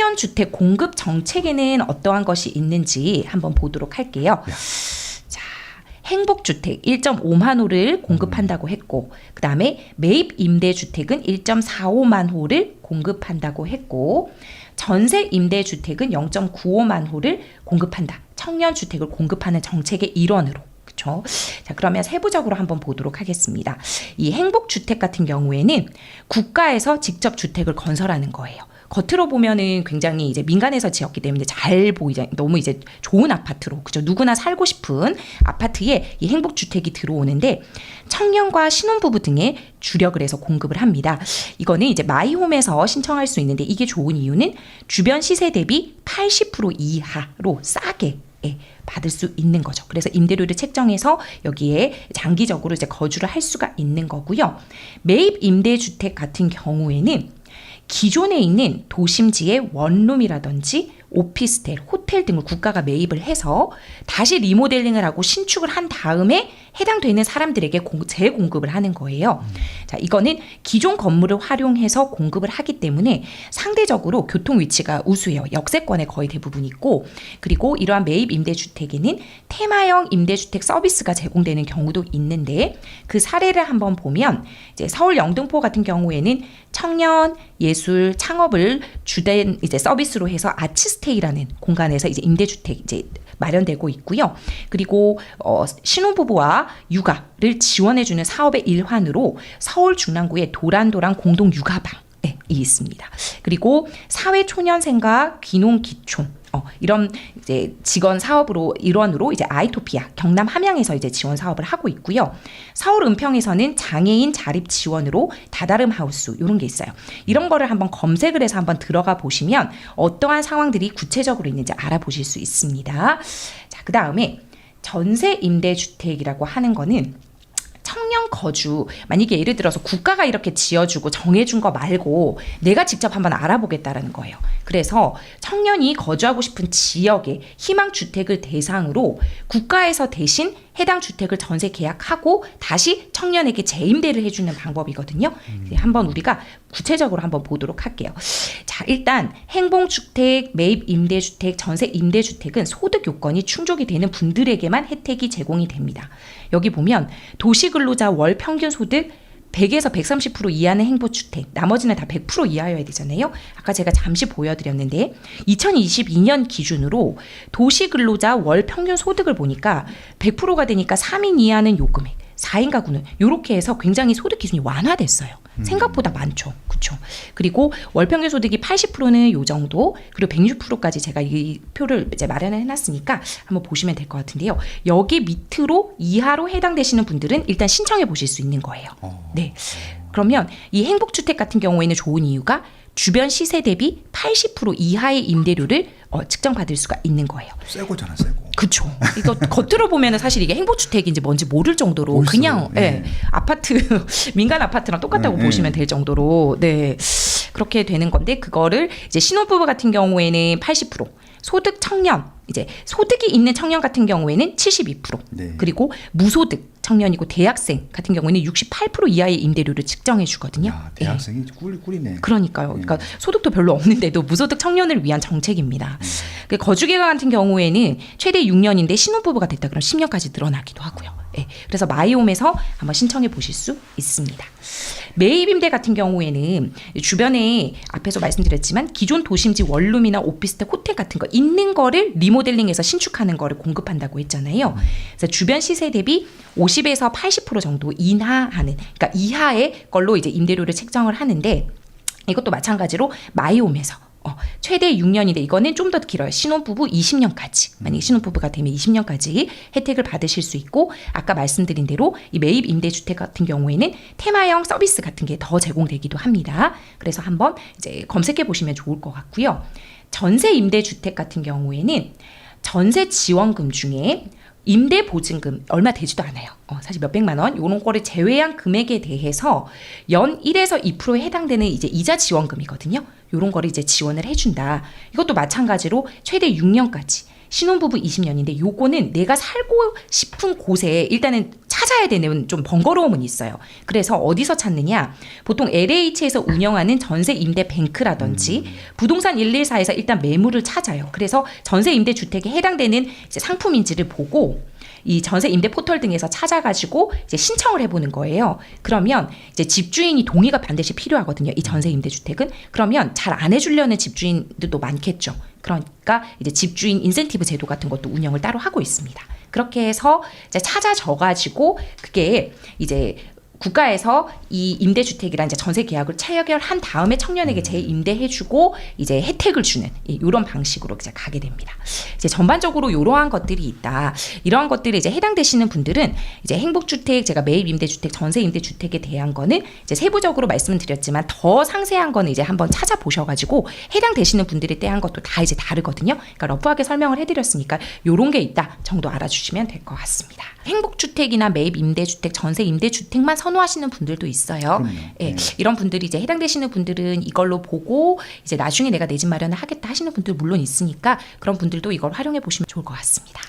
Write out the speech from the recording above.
청년 주택 공급 정책에는 어떠한 것이 있는지 한번 보도록 할게요. 자, 행복 주택 1.5만 호를 공급한다고 했고, 그 다음에 매입 임대 주택은 1.45만 호를 공급한다고 했고, 전세 임대 주택은 0.95만 호를 공급한다. 청년 주택을 공급하는 정책의 일원으로. 그렇죠. 자, 그러면 세부적으로 한번 보도록 하겠습니다. 이 행복 주택 같은 경우에는 국가에서 직접 주택을 건설하는 거예요. 겉으로 보면은 굉장히 이제 민간에서 지었기 때문에 잘 보이죠. 너무 이제 좋은 아파트로 그죠. 누구나 살고 싶은 아파트에 이 행복 주택이 들어오는데 청년과 신혼부부 등의 주력을 해서 공급을 합니다. 이거는 이제 마이홈에서 신청할 수 있는데 이게 좋은 이유는 주변 시세 대비 80% 이하로 싸게 예, 받을 수 있는 거죠. 그래서 임대료를 책정해서 여기에 장기적으로 이제 거주를 할 수가 있는 거고요. 매입 임대 주택 같은 경우에는 기존에 있는 도심지의 원룸이라든지 오피스텔, 호텔 등을 국가가 매입을 해서 다시 리모델링을 하고 신축을 한 다음에 해당되는 사람들에게 공- 재공급을 하는 거예요. 자, 이거는 기존 건물을 활용해서 공급을 하기 때문에 상대적으로 교통 위치가 우수해요. 역세권에 거의 대부분 있고, 그리고 이러한 매입 임대주택에는 테마형 임대주택 서비스가 제공되는 경우도 있는데 그 사례를 한번 보면 이제 서울 영등포 같은 경우에는 청년 예술 창업을 주된 이제 서비스로 해서 아치스테이라는 공간에서 이제 임대주택 이제 마련되고 있고요. 그리고 어, 신혼부부와 육아를 지원해주는 사업의 일환으로 서울 중랑구의 도란도란 공동 육아방 네, 이 있습니다. 그리고 사회 초년생과 귀농 기촌 어, 이런 이제 직원 사업으로 일원으로 이제 아이토피아 경남 함양에서 이제 지원 사업을 하고 있고요. 서울 은평에서는 장애인 자립 지원으로 다다름 하우스 이런 게 있어요. 이런 거를 한번 검색을 해서 한번 들어가 보시면 어떠한 상황들이 구체적으로 있는지 알아보실 수 있습니다. 자, 그 다음에 전세 임대주택이라고 하는 거는 청년 거주 만약에 예를 들어서 국가가 이렇게 지어주고 정해준 거 말고 내가 직접 한번 알아보겠다라는 거예요. 그래서 청년이 거주하고 싶은 지역의 희망 주택을 대상으로 국가에서 대신 해당 주택을 전세 계약하고 다시 청년에게 재임대를 해주는 방법이거든요. 네, 한번 우리가 구체적으로 한번 보도록 할게요. 자, 일단 행복주택, 매입 임대주택, 전세 임대주택은 소득 요건이 충족이 되는 분들에게만 혜택이 제공이 됩니다. 여기 보면 도시근로자 월 평균 소득 100에서 130% 이하는 행복주택, 나머지는 다 100% 이하여야 되잖아요. 아까 제가 잠시 보여드렸는데 2022년 기준으로 도시 근로자 월 평균 소득을 보니까 100%가 되니까 3인 이하는 요금액, 4인 가구는 이렇게 해서 굉장히 소득 기준이 완화됐어요. 생각보다 많죠. 그렇죠. 그리고 월 평균 소득이 80%는 요 정도, 그리고 106%까지 제가 이 표를 이제 마련을 해놨으니까 한번 보시면 될 것 같은데요. 여기 밑으로 이하로 해당되시는 분들은 일단 신청해 보실 수 있는 거예요. 네. 그러면 이 행복주택 같은 경우에는 좋은 이유가 주변 시세 대비 80% 이하의 임대료를 어, 측정받을 수가 있는 거예요. 새고잖아, 새고. 그쵸. 이거 겉으로 보면은 사실 이게 행복주택인지 뭔지 모를 정도로 멋있어요. 그냥 예, 네. 아파트 민간 아파트랑 똑같다고 네, 보시면 네. 될 정도로 네 그렇게 되는 건데 그거를 이제 신혼부부 같은 경우에는 80% 소득 청년 이제 소득이 있는 청년 같은 경우에는 72% 네. 그리고 무소득 청년이고 대학생 같은 경우에는 68% 이하의 임대료를 측정해 주거든요. 야, 예. 대학생이 꿀, 꿀이네. 그러니까요. 그러니까 소득도 별로 없는데도 무소득 청년을 위한 정책입니다. 그 거주기간 같은 경우에는 최대 6년인데 신혼부부가 됐다 그러면 10년까지 늘어나기도 하고요. 예. 그래서 마이홈에서 한번 신청해 보실 수 있습니다. 매입 임대 같은 경우에는 주변에 앞에서 말씀드렸지만 기존 도심지 원룸이나 오피스텔, 호텔 같은 거 있는 거를 리모델링해서 신축하는 거를 공급한다고 했잖아요. 그래서 주변 시세 대비 50에서 80% 정도 인하하는 그러니까 이하의 걸로 이제 임대료를 책정을 하는데 이것도 마찬가지로 마이홈에서 어, 최대 6년인데 이거는 좀 더 길어요. 신혼부부 20년까지. 만약에 신혼부부가 되면 20년까지 혜택을 받으실 수 있고 아까 말씀드린 대로 이 매입 임대주택 같은 경우에는 테마형 서비스 같은 게 더 제공되기도 합니다. 그래서 한번 이제 검색해 보시면 좋을 것 같고요. 전세 임대주택 같은 경우에는 전세 지원금 중에 임대 보증금 얼마 되지도 않아요. 어, 사실 몇 백만 원 요런 거를 제외한 금액에 대해서 연 1에서 2%에 해당되는 이제 이자 지원금이거든요. 요런 거를 이제 지원을 해 준다. 이것도 마찬가지로 최대 6년까지 신혼부부 20년인데 요거는 내가 살고 싶은 곳에 일단은 찾아 찾아야 되는 좀 번거로움은 있어요. 그래서 어디서 찾느냐? 보통 LH에서 운영하는 전세 임대 뱅크라든지 부동산 114에서 일단 매물을 찾아요. 그래서 전세 임대 주택에 해당되는 이제 상품인지를 보고 이 전세 임대 포털 등에서 찾아가지고 이제 신청을 해보는 거예요. 그러면 이제 집주인이 동의가 반드시 필요하거든요. 이 전세 임대 주택은 그러면 잘 안 해주려는 집주인들도 많겠죠. 그러니까 이제 집주인 인센티브 제도 같은 것도 운영을 따로 하고 있습니다. 그렇게 해서 이제 찾아져 가지고 그게 이제 국가에서 이 임대주택이란 이제 전세 계약을 체결한 다음에 청년에게 재임대해주고 이제 혜택을 주는 이런 방식으로 이제 가게 됩니다. 이제 전반적으로 이러한 것들이 있다. 이러한 것들이 이제 해당되시는 분들은 이제 행복주택, 제가 매입 임대주택, 전세 임대주택에 대한 거는 이제 세부적으로 말씀을 드렸지만 더 상세한 거는 이제 한번 찾아보셔가지고 해당되시는 분들에 대한 것도 다 이제 다르거든요. 그러니까 러프하게 설명을 해드렸으니까 요런 게 있다 정도 알아주시면 될 것 같습니다. 행복주택이나 매입 임대주택, 전세 임대주택만 선 호하시는 분들도 있어요. 예, 네. 이런 분들이 이제 해당되시는 분들은 이걸로 보고 이제 나중에 내가 내 집 마련을 하겠다 하시는 분들 물론 있으니까 그런 분들도 이걸 활용해 보시면 좋을 것 같습니다.